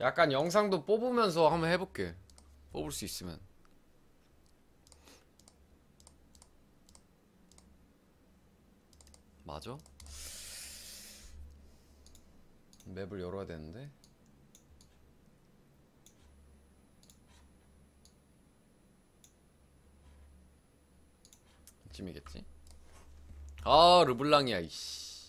약간 영상도 뽑으면서 한번 해볼게. 뽑을 수 있으면. 맞아? 맵을 열어야 되는데. 이쯤이겠지? 아 르블랑이야 이씨.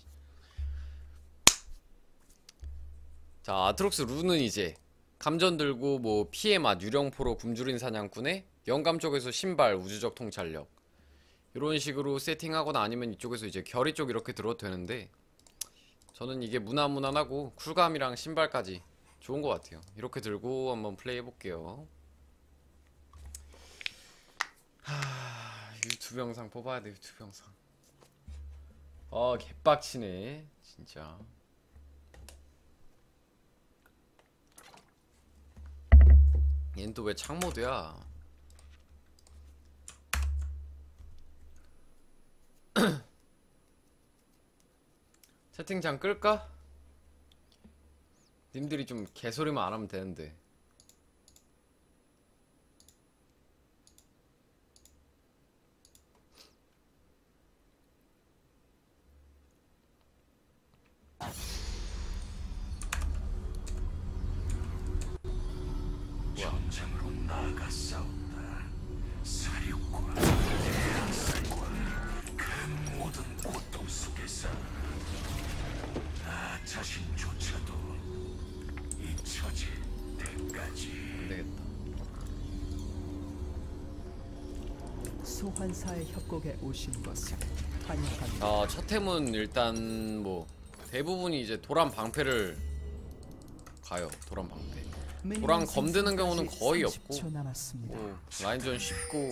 자 아트록스 룬은 이제 감전 들고 뭐 피해 맛 유령포로 굶주린 사냥꾼의 영감 쪽에서 신발 우주적 통찰력. 이런 식으로 세팅하거나 아니면 이쪽에서 이제 결이 쪽 이렇게 들어도 되는데 저는 이게 무난무난하고 쿨감이랑 신발까지 좋은 것 같아요. 이렇게 들고 한번 플레이 해볼게요. 하... 유튜브 영상 뽑아야 돼 유튜브 영상. 아 개빡치네 진짜 얘는 또 왜 창모드야 채팅창 끌까? 님들이 좀 개소리만 안 하면 되는데 전장으로 나아가 싸운다. 사륙과 학살과 그 모든 고통 속에서 나 자신조차도 잊혀질 때까지 안 되겠다 소환사의 협곡에 오신 것을 환영합니다. 자, 첫 템은 일단 뭐 대부분이 이제 도란 방패를 가요. 도란 방패. 도란 검드는 경우는 거의 없고. 30초 남았습니다. 뭐 라인전 쉽고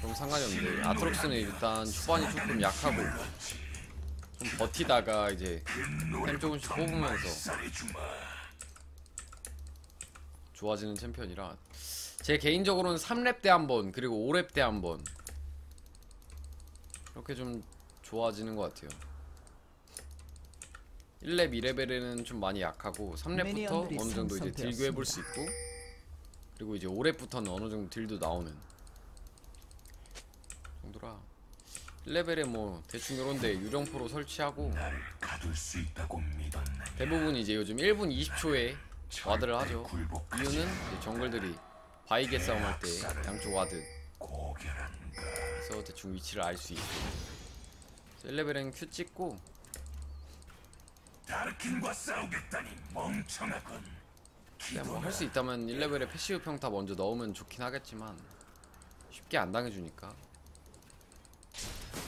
그럼 상관이 없는데 아트록스는 일단 초반이 조금 약하고 좀 버티다가 이제 템 조금씩 뽑으면서. 좋아지는 챔피언이라 제 개인적으로는 3렙 때 한번 그리고 5렙 때 한번 이렇게 좀 좋아지는 것 같아요 1렙, 2레벨에는 좀 많이 약하고 3렙부터 미니언들이 어느 정도 이제. 딜교 해볼 수 있고 그리고 이제 5렙부터는 어느 정도 딜도 나오는 정도라 1레벨에 뭐 대충 요런데 유령포로 설치하고? 대부분 이제 요즘 1분 20초에 와드를 하죠 이유는 이제 정글들이 바이게 싸움 할 때 양쪽 와드? 그래서 대충 위치를 알 수 있고 1레벨은 큐 찍고 다르킨과 싸우겠다니 멍청하군. 그냥 뭐 할 수 있다면 1레벨에 패시브 평타 먼저 넣으면 좋긴 하겠지만 쉽게 안 당해주니까.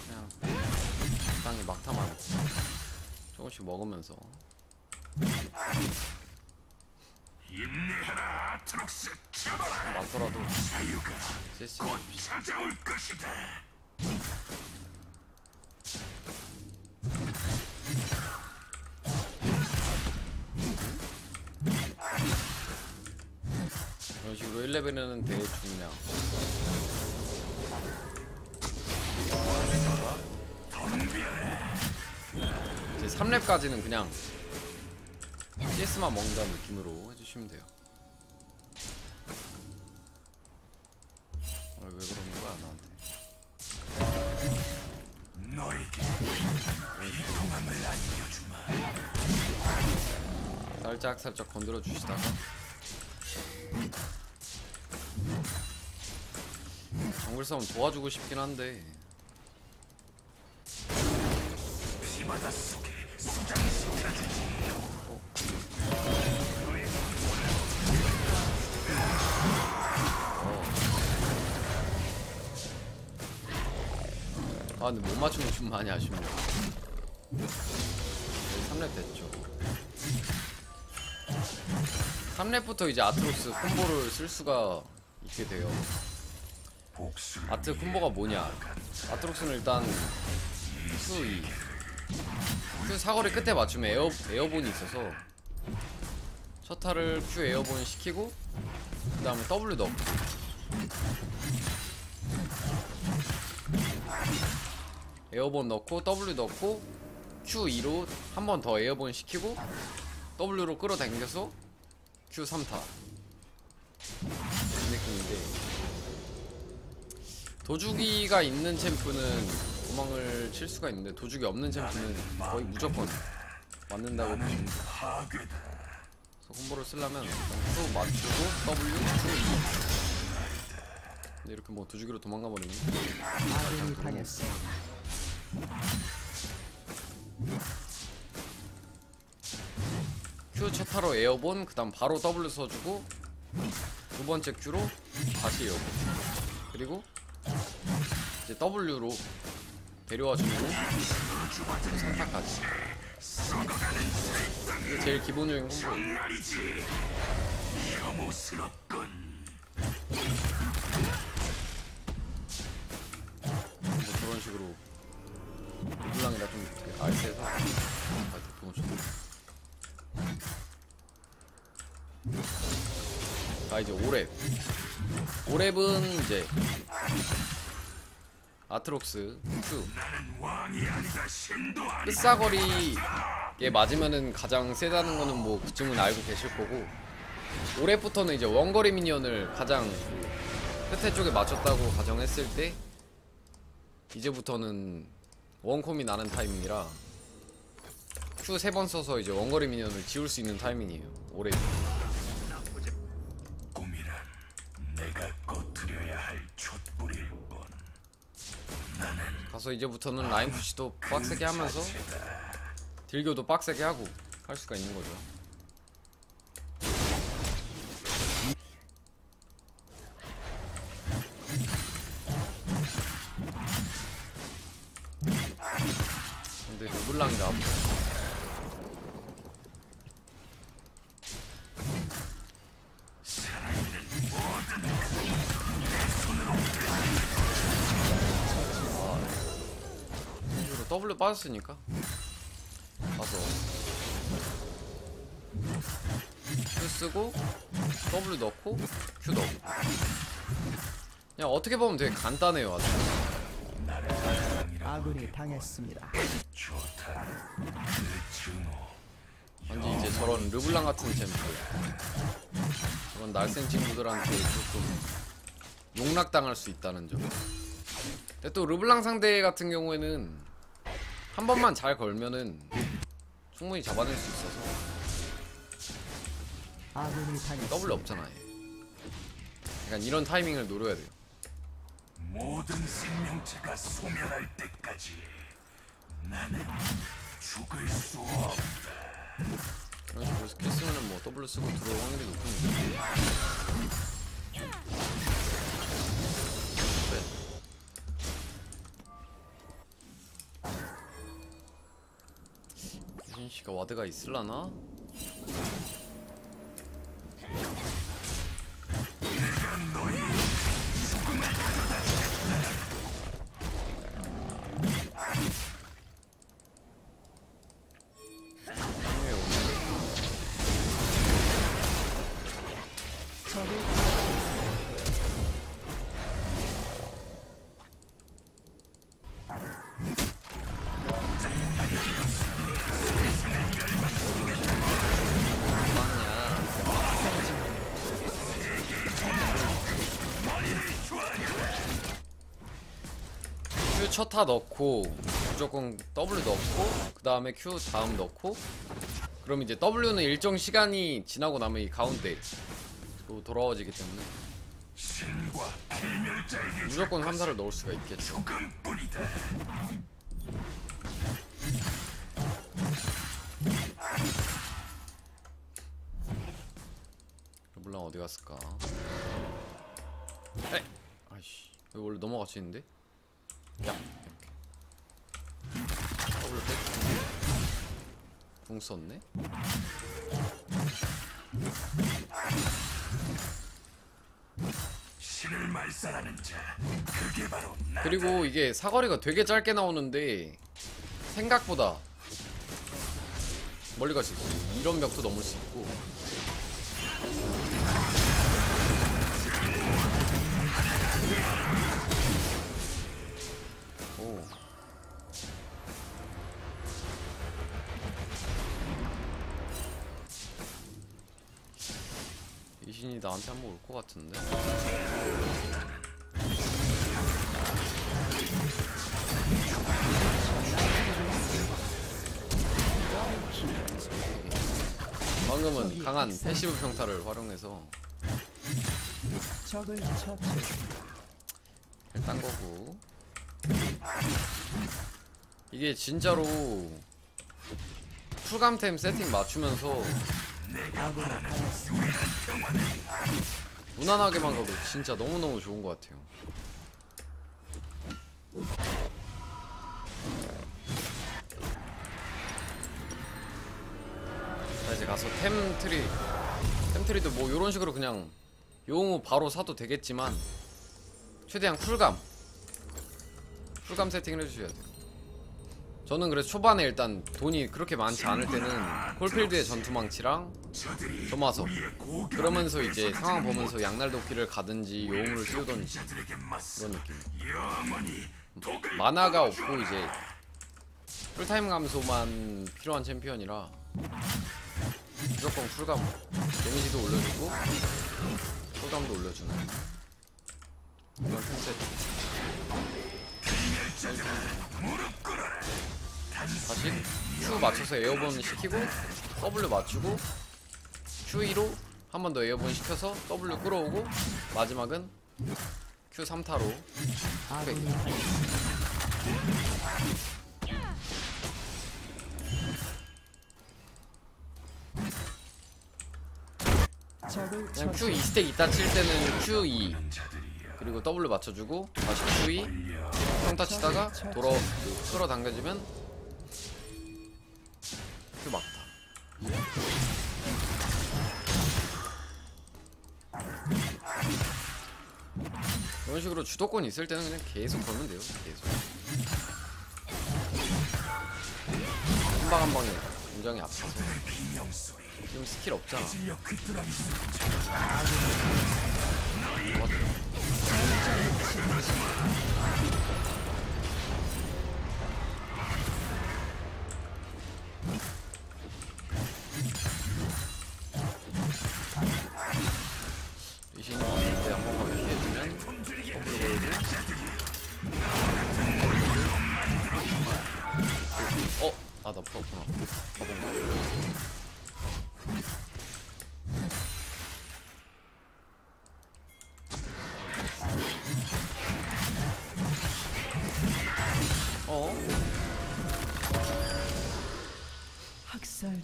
그냥 적당히 막타만 조금씩 먹으면서. 인내하라 아트록스 잡아라. 자유가 CC 곧 찾아올 것이다. 이런 식으로 1레벨에는 대충 그냥 이제 3렙까지는 그냥 CS만 먹는다는 느낌으로 해주시면 돼요. 아, 왜 그러는 거야 나한테? 너에게 비통함을 안겨주마. 살짝 살짝 건드려 주시다가 정글 싸움 도와주고 싶긴 한데. 쏟아지지. 아 근데 못 맞추면 좀 많이 아쉽네요. 3렙 됐죠. 3렙부터 이제 아트로스 콤보를 쓸 수가 있게 돼요 아트 콤보가 뭐냐? 아트록스는 일단 Q2 Q 사거리 끝에 맞추면 에어, 에어본이 있어서 셔타를 Q 에어본 시키고 그 다음에 W 넣고. 에어본 넣고 W 넣고 Q2로 한 번 더 에어본 시키고 W로 끌어당겨서 Q 3타 도주기가 있는 챔프는 도망을 칠 수가 있는데 도주기 없는 챔프는 거의 무조건 맞는다고 보시면 콤보를 쓰려면 Q 맞추고 W 2 근데 이렇게 뭐 도주기로 도망가 버리면. Q 첫 타로 에어본 그 다음 바로 W 써주고 두 번째 Q로 다시 에어본. 그리고 이제 W로 데려와 주고 상타까지. 이게 제일 기본적인. 뭐 그런 식으로 루블랑이라 좀 되게 알세서 보여줘 자 이제 오랩 오랩은 이제 아트록스 Q 왕이 아니다. 신도 아니다. 끝사거리에 맞으면은 가장 세다는 거는 뭐 그쯤은 알고 계실 거고 올해부터는 이제 원거리 미니언을 가장 끝에 쪽에 맞췄다고 가정했을 때 이제부터는 원콤이 나는 타이밍이라 Q 세 번 써서 이제 원거리 미니언을 지울 수 있는 타이밍이에요 올해 내가 꺼트려야 할 촛불일 뿐. 가서 이제부터는 라인 푸시도 빡세게 하면서 딜교도 빡세게 하고 할 수가 있는 거죠. 근데 르블랑이라 W 빠졌으니까. 가서. Q 쓰고 W 넣고 Q 넣고. 그냥 어떻게 보면 되게 간단해요 아주. 아군이 당했습니다. 완전 이제 저런 르블랑 같은 챔프 저런 날쌘 친구들한테 조금 용락당할 수 있다는 점. 근데 또 르블랑 상대 같은 경우에는 한 번만 잘 걸면은 충분히 잡아낼 수 있어서 아군이 당했습니다. 더블 없잖아요 그러니까 이런 타이밍을 노려야 돼요 모든 생명체가 소멸할 때까지 나는 죽을 수 없다. 이런 식으로 스킬 쓰면은 뭐 더블 쓰고 들어올 확률이 높으니 유진 씨가 와드가 있을라나? 첫타 넣고 무조건 W 넣고 그 다음에 Q 다음 넣고 그럼 이제 W는 일정 시간이 지나고 나면 이 가운데 로 돌아와지기 때문에 무조건 함사를 넣을 수가 있겠죠. 르블랑 어디 갔을까? 에! 아이씨 원래 넘어갈 수 있는데? 야 더블 백. 궁 썼네? 신을 말살하는 자, 그게 바로 나. 그리고 이게 사거리가 되게 짧게 나오는데 생각보다 멀리 갈 수 있고 이런 벽도 넘을 수 있고 나한테 한 번 올 것 같은데 방금은 강한 패시브 평타를 활용해서. 딴 거고 이게 진짜로 풀감템 세팅 맞추면서. 무난하게만 가도 진짜 너무너무 좋은 것 같아요. 자 이제 가서 템트리 템트리도 뭐 이런 식으로 그냥 용후 바로 사도 되겠지만 최대한 쿨감 쿨감 세팅을 해주셔야 돼요 저는 그래서 초반에 일단 돈이 그렇게 많지 않을 때는 콜필드의 전투망치랑 점화석 그러면서 이제 상황 보면서 양날 도끼를 가든지 용우를 씌우던지 그런 느낌. 만화가 없고 이제 풀타임 감소만 필요한 챔피언이라 무조건 쿨감 데미지도 올려주고 쿨감도 올려주는 그런 템셋 다시 Q 맞춰서 에어본 시키고 W 맞추고 Q2로 한 번 더 에어본 시켜서 W 끌어오고 마지막은 Q 3타로 아군이 당했습니다. 적을 그냥 처치. Q2 스택 있다 칠 때는 Q2 자들이여 그리고 W 맞춰주고 다시 Q2 평타 치다가 돌아 끌어 당겨지면 Q 막타 이런 식으로 주도권 있을 때는 그냥 계속 걸면 돼요 계속. 한 방 한 방에 굉장히 아파서. 지금 스킬 없잖아. 실력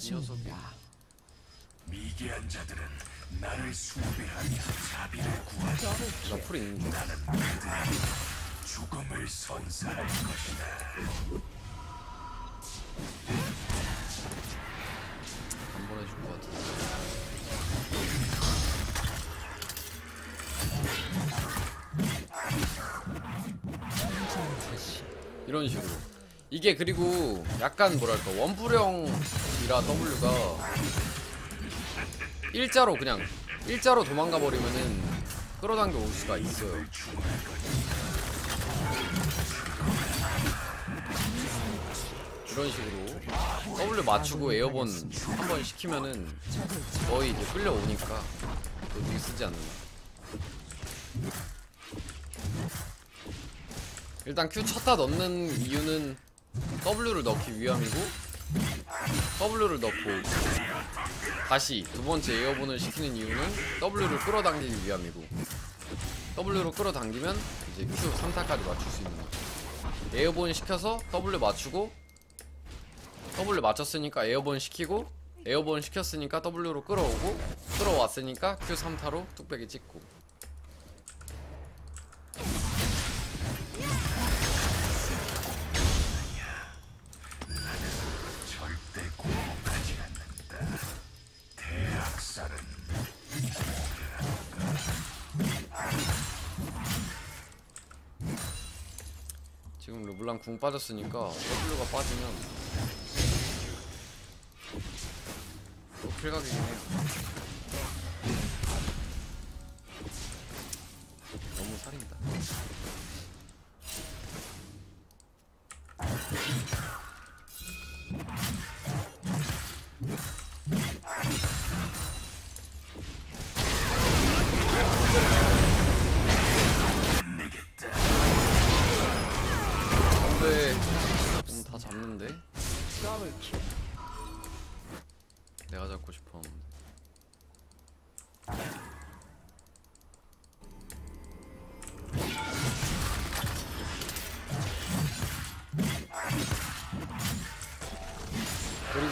녀석이. 중입니다. 미개한 자들은 나를 숭배하며 자비를 구하자 나 풀이 있는 나는 그들에게 죽음을 선사할 것이다 안 보내줄 것 같은데 이런 식으로 이게 그리고 약간 뭐랄까 원불형이라 W가 일자로 그냥 일자로 도망가 버리면은 끌어당겨 올 수가 있어요. 이런 식으로 W 맞추고 에어본 한 번 시키면은 거의 이제 끌려오니까 어떻게 쓰지 않는 일단 Q 쳤다 넣는 이유는 W를 넣기 위함이고 W를 넣고 다시 두 번째 에어본을 시키는 이유는 W를 끌어당기기 위함이고 W로 끌어당기면 이제 Q 3타까지 맞출 수 있는 거죠. 에어본 시켜서 W 맞추고 W 맞췄으니까 에어본 시키고 에어본 시켰으니까 W로 끌어오고 끌어왔으니까 Q 3타로 뚝배기 찍고 지금 르블랑 궁 빠졌으니까 W가 빠지면 또 필각이긴 해요. 너무 살인다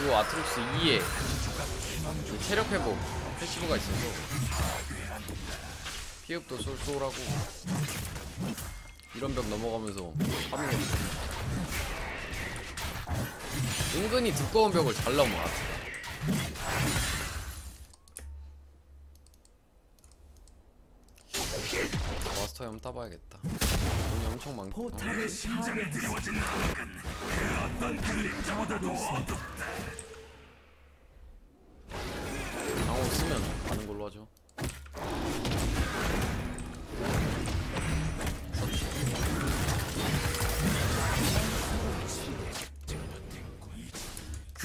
그리고 아트록스 2에 체력 회복 패시브가 있어서 피흡도 쏠쏠하고 이런 벽 넘어가면서 파밍해 은근히 두꺼운 벽을 잘 넘어 마스터 한번 따봐야겠다 돈이 엄청 많고 포탑을 파괴했습니다. 방어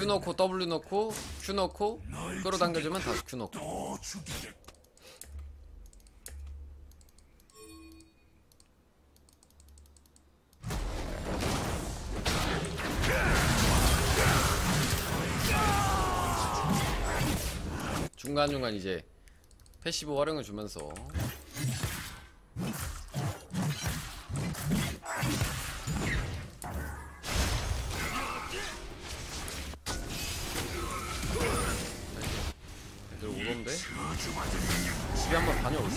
Q 넣고 W 넣고 Q 넣고 끌어당겨주면 다시 Q 넣고. 중간중간 이제 패시브 활용해 주면서 오던데? 집에 한번 다녀올까?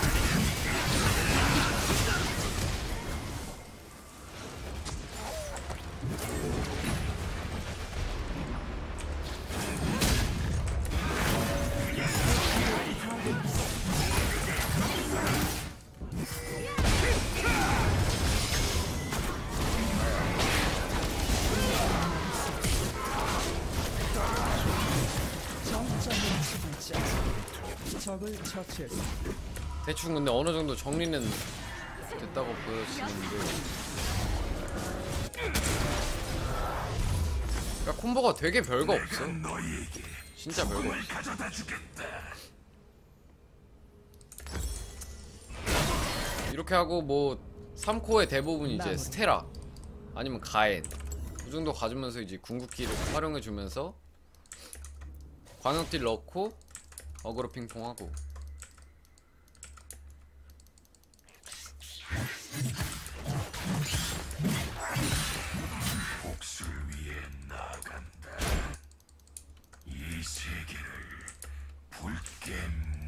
정 처치했습니다. 대충 근데 어느 정도 정리는 됐다고 보여지는데 그러니까 콤보가 되게 별거 없어 진짜 별거 없어. 이렇게 하고 뭐 3코어의 대부분 이제. 스테라 아니면 가엔 그 정도 가지면서 이제 궁극기를 활용해 주면서 광역딜 넣고 어그로 핑퐁하고 복수를 위해 나아간다. 이 세계를 붉게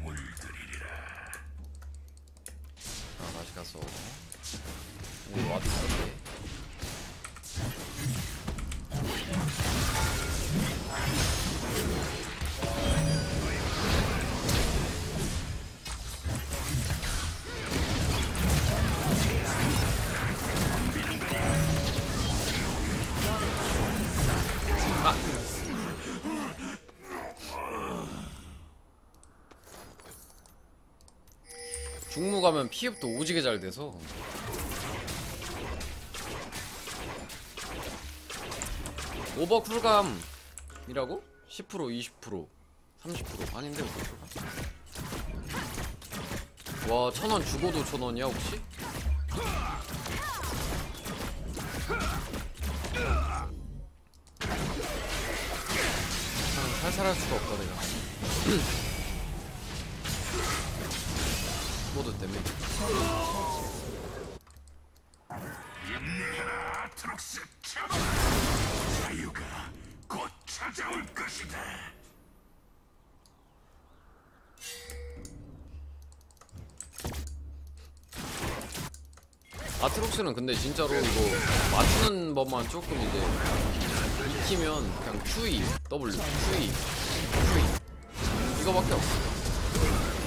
물들이리라. 자 다시 가서 오늘 와드 가면 피흡도 오지게 잘 돼서 오버 쿨감이라고? 10% 20% 30% 아닌데 와 천원 주고도 천원이야 혹시? 아, 살살 할 수가 없다 내가 모드 때문에 잡아. 자유가 곧 찾아올 것이다. 아트록스는 근데 진짜로 이거 맞추는 법만 조금 이제 익히면 그냥 QE, W, QE, QE 이거밖에 없어. QE,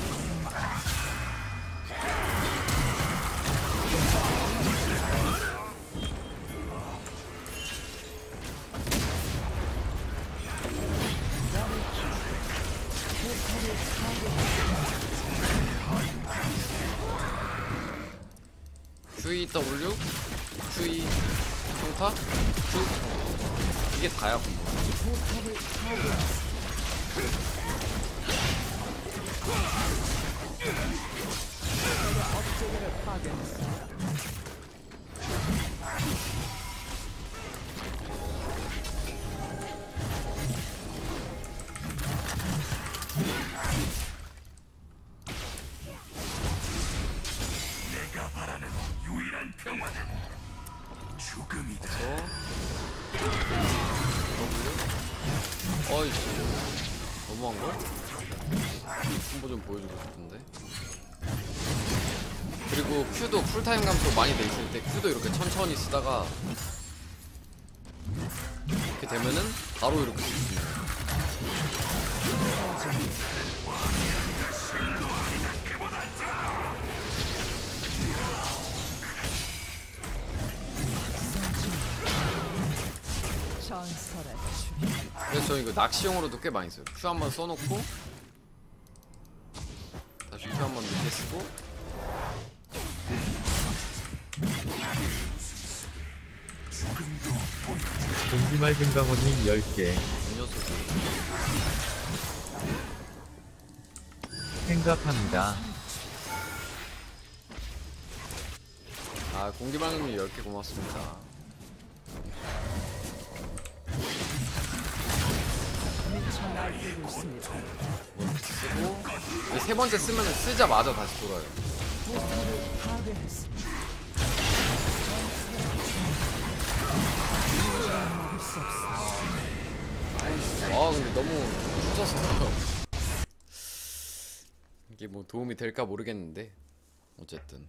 이게 다야 뭐. 포 좀 보여주고 싶은데. 그리고 Q도 쿨타임 감소 많이 돼 있을 때 Q도 이렇게 천천히 쓰다가 이렇게 되면은 바로 이렇게 쓸수 주인 그래서 저 이거 낚시용으로도 꽤 많이 써요. Q 한번 써놓고 한번 늦게 쓰고. 공기 맑은 강원님 10개. 음료수 생각합니다. 아 공기방님 10개 고맙습니다 쓰고 이세 번째 쓰면 쓰자마자 다시 돌아요. 아 근데 너무 후져서 이게 뭐 도움이 될까 모르겠는데 어쨌든.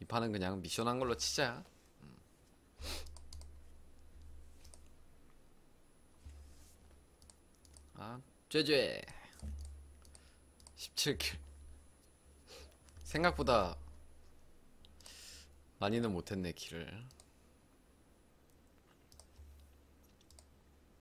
이 판은 그냥 미션 한 걸로 치자 아 쟤쟤 17킬. 생각보다 많이는 못했네 킬을